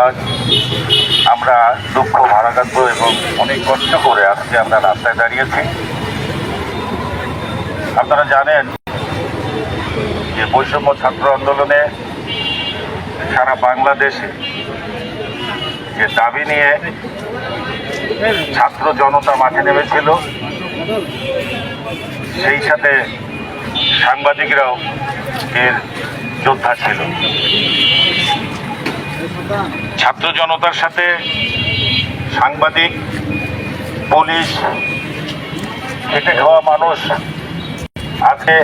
আজ আমরা দুঃখ ভারাক্রান্ত এবং অনেক কষ্ট করে আজকে আমরা রাস্তায় দাঁড়িয়েছি। আপনারা জানেন যে বৈষম্য ছাত্র আন্দোলনে সারা বাংলাদেশে যে দাবি নিয়ে ছাত্র জনতা মাঠে নেমেছিল সেই সাথে সাংবাদিকরাও এর যোদ্ধা ছিল? ছাত্র জনতার সাথে সাংবাদিক, পুলিশ, খেটে খাওয়া মানুষ আজকে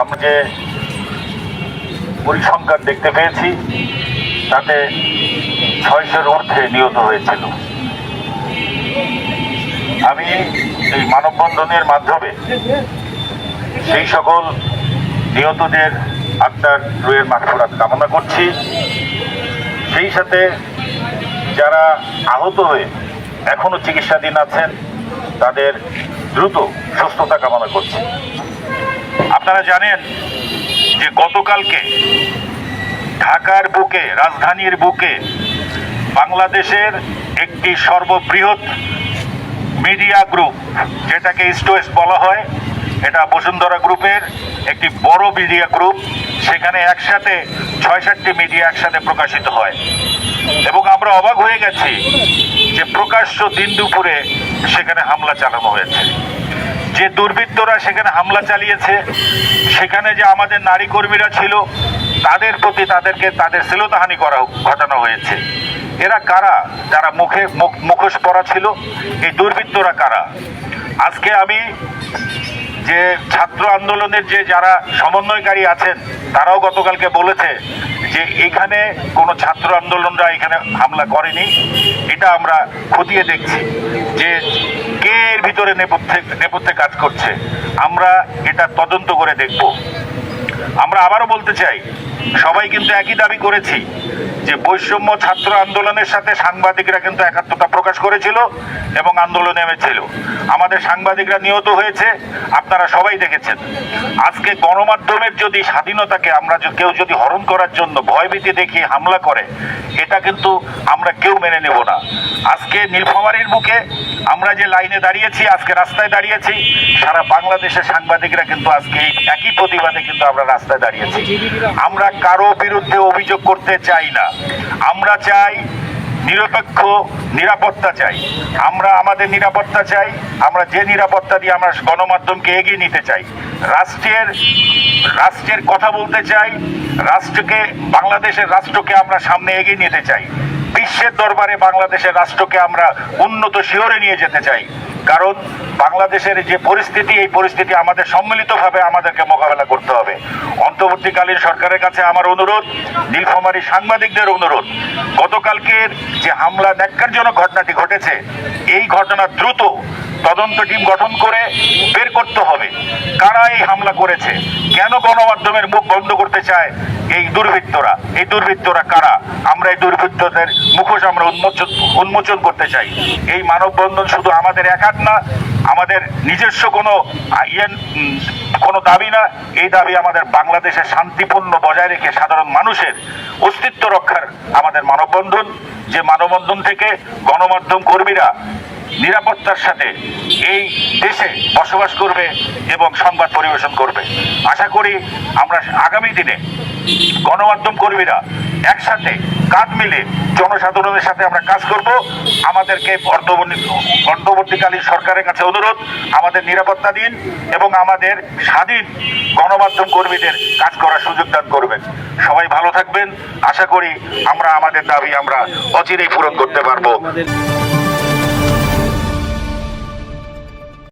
আমরা যে পরিসংখ্যান দেখতে পেয়েছি, তাতে ছয়শোর ঊর্ধ্বে নিহত হয়েছিল। আমি এই মানববন্ধনের মাধ্যমে সেই সকল নিহতদের আত্মার রুয়ের মাঠফোরাত কামনা করছি। সেই সাথে যারা আহত হয়ে এখনও চিকিৎসাধীন আছেন, তাদের দ্রুত সুস্থতা কামনা করছি। আপনারা জানেন যে গতকালকে ঢাকার বুকে, রাজধানীর বুকে বাংলাদেশের একটি সর্ববৃহৎ মিডিয়া গ্রুপ, যেটাকে ইস্ট বলা হয় এটা বসুন্ধরা গ্রুপের একটি বড় মিডিয়া গ্রুপ। সেখানে একসাথে ছয় সাতটি মিডিয়া একসাথে প্রকাশিত হয়। এবং আমরা অবাক হয়ে গেছি যে প্রকাশ্য দিন দুপুরে সেখানে হামলা চালানো হয়েছে। যে দুর্বৃত্তরা সেখানে হামলা চালিয়েছে, সেখানে যে আমাদের নারী কর্মীরা ছিল, তাদের প্রতি তাদেরকে তাদের শ্লীলতাহানি করা ঘটানো হয়েছে। এরা কারা? যারা মুখে মুখ- মুখোশ পরা ছিল, এই দুর্বৃত্তরা কারা? আজকে আমি যে ছাত্র আন্দোলনের যে যারা সমন্বয়কারী আছেন, তারাও গতকালকে বলেছে যে এখানে কোনো ছাত্র আন্দোলনরা এখানে হামলা করেনি। এটা আমরা খতিয়ে দেখছি যে কে এর ভিতরে নেপথ্যে নেপথ্যে কাজ করছে। আমরা এটা তদন্ত করে দেখব। আমরা আবারও বলতে চাই সবাই কিন্তু একই দাবি করেছি যে বৈষম্য ছাত্র আন্দোলনের সাথে সাংবাদিকরা কিন্তু একাত্মতা প্রকাশ করেছিল এবং আন্দোলনে নেমেছিল। আমাদের সাংবাদিকরা নিহত হয়েছে, আপনারা সবাই দেখেছেন। আজকে গণমাধ্যমের যদি স্বাধীনতাকে আমরা কেউ যদি হরণ করার জন্য ভয়ভীতি দেখিয়ে হামলা করে, এটা কিন্তু আমরা কেউ মেনে নেব না। আজকে নীলফামারীর বুকে আমরা যে লাইনে দাঁড়িয়েছি, আজকে রাস্তায় দাঁড়িয়েছি, সারা বাংলাদেশের সাংবাদিকরা কিন্তু আজকে একই প্রতিবাদে কিন্তু আমরা রাস্তায় দাঁড়িয়েছি। আমরা কারও বিরুদ্ধে অভিযোগ করতে চাই না। আমরা চাই নিরপেক্ষ নিরাপত্তা চাই। আমরা আমাদের নিরাপত্তা চাই, আমরা যে নিরাপত্তা দিয়ে আমরা গণমাধ্যমকে এগিয়ে নিতে চাই। রাষ্ট্রের রাষ্ট্রের কথা বলতে চাই, রাষ্ট্রকে, বাংলাদেশের রাষ্ট্রকে আমরা সামনে এগিয়ে নিতে চাই। বিশ্বের দরবারে বাংলাদেশের রাষ্ট্রকে আমরা উন্নত শিহরে নিয়ে যেতে চাই। কারণ বাংলাদেশের যে পরিস্থিতি, এই পরিস্থিতি আমাদের সম্মিলিতভাবে আমাদেরকে মোকাবেলা করতে হবে। অন্তর্বর্তীকালীন সরকারের কাছে আমার অনুরোধ, নীলফামারী সাংবাদিকদের অনুরোধ গতকালকের যে হামলা ন্যাক্কারজনক ঘটনাটি ঘটেছে, এই ঘটনা দ্রুত তদন্ত টিম গঠন করে বের করতে হবে। কারা এই হামলা করেছে? কেন গণমাধ্যমের মুখ বন্ধ করতে চায় এই দুর্বৃত্তরা? এই দুর্বৃত্তরা কারা? আমরা এই দুর্বৃত্তদের মুখোশ আমরা উন্মোচন উন্মোচন করতে চাই। এই মানববন্ধন শুধু আমাদের একার না, আমাদের নিজস্ব কোনো কোনো দাবি না। এই দাবি আমাদের বাংলাদেশে শান্তিপূর্ণ বজায় রেখে সাধারণ মানুষের অস্তিত্ব রক্ষার আমাদের মানববন্ধন। যে মানববন্ধন থেকে গণমাধ্যম কর্মীরা নিরাপত্তার সাথে এই দেশে বসবাস করবে এবং সংবাদ পরিবেশন করবে। আশা করি আমরা আগামী দিনে গণমাধ্যম কর্মীরা একসাথে কাঁধ মিলে জনসাধারণের সাথে আমরা কাজ করব। আমাদেরকে অন্তর্বর্তীকালীন সরকারের কাছে অনুরোধ, আমাদের নিরাপত্তা দিন এবং আমাদের স্বাধীন গণমাধ্যম কর্মীদের কাজ করার সুযোগ দান করবেন। সবাই ভালো থাকবেন। আশা করি আমরা আমাদের দাবি আমরা অচিরেই পূরণ করতে পারব।